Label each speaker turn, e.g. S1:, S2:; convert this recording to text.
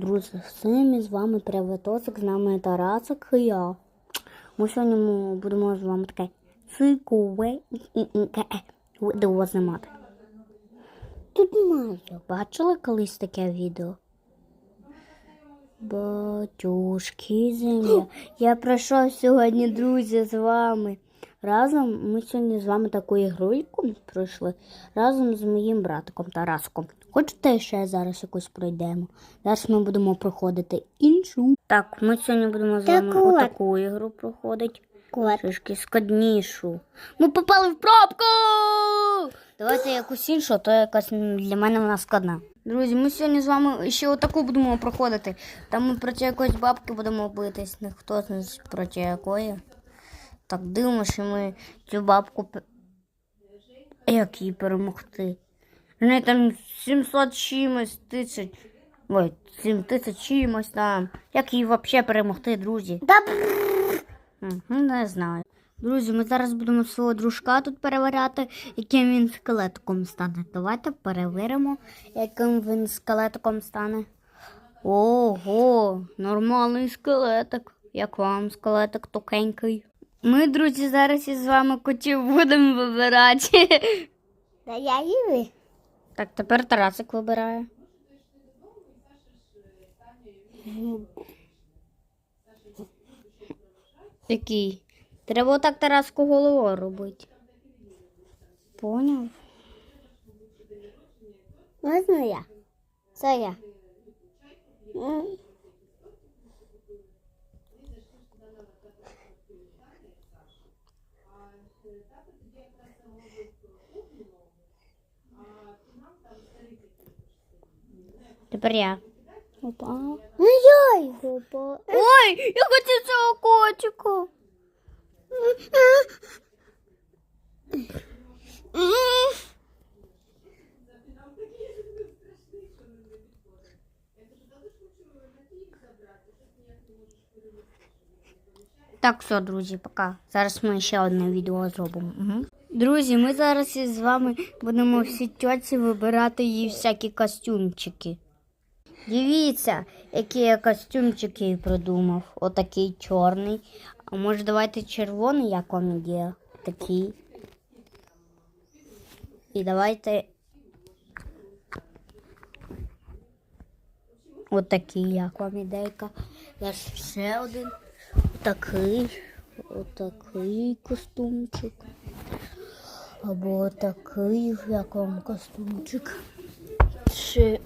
S1: друзі, всім з вами Привитосик, з нами Тарасик і я. Ми сьогодні будемо з вами таке цикуве відео знімати. Тут маю. Бачили колись таке відео? Батюшки земля. Я прийшов сьогодні, друзі, з вами. Разом ми сьогодні з вами таку ігрульку пройшли разом з моїм братиком Тараском. Хочете ще зараз якусь пройдемо? Зараз ми будемо проходити іншу. Так, ми сьогодні будемо з вами
S2: Таку от.
S1: отаку ігру проходити. Трішки складнішу. Ми попали в пробку! Давайте якусь іншу, а то якась для мене вона складна. Друзі, ми сьогодні з вами ще отаку будемо проходити. Там ми проти якоїсь бабки будемо битись. Хто проти якої. Так дивимося, ми цю бабку. Як її перемогти? В неї там 700 чимось тисяч. Ой, 7 тисяч чимось там. Як її взагалі перемогти, друзі?
S2: Да
S1: Ну, не знаю. Друзі, ми зараз будемо свого дружка тут перевіряти, яким він скелетиком стане. Давайте перевіримо, яким він скелетиком стане. Ого, нормальний скелетик. Як вам скелетик тукенький? Ми, друзі, зараз із вами котів будемо вибирати.
S2: Да я її.
S1: Так, тепер Тарасик вибирає. Який? Треба отак Тараску голову робити. Поняв?
S2: Можна я? Це я.
S1: Тепер я.
S2: Опа. Ну я його по.
S1: Ой, я хочу цього Так, все, друзі, пока. Зараз ми ще одне відео зробимо. Угу. Друзі, ми зараз із вами будемо всі тьоці вибирати їй всякі костюмчики. Дивіться, які я костюмчики придумав. Отакий чорний. А може давайте червоний, як ідея? Такий. І давайте. Отакий, як вам ідейка. Я ще один. Отакий. Отакий костюмчик. Або такий, як вам костюмчик. Ще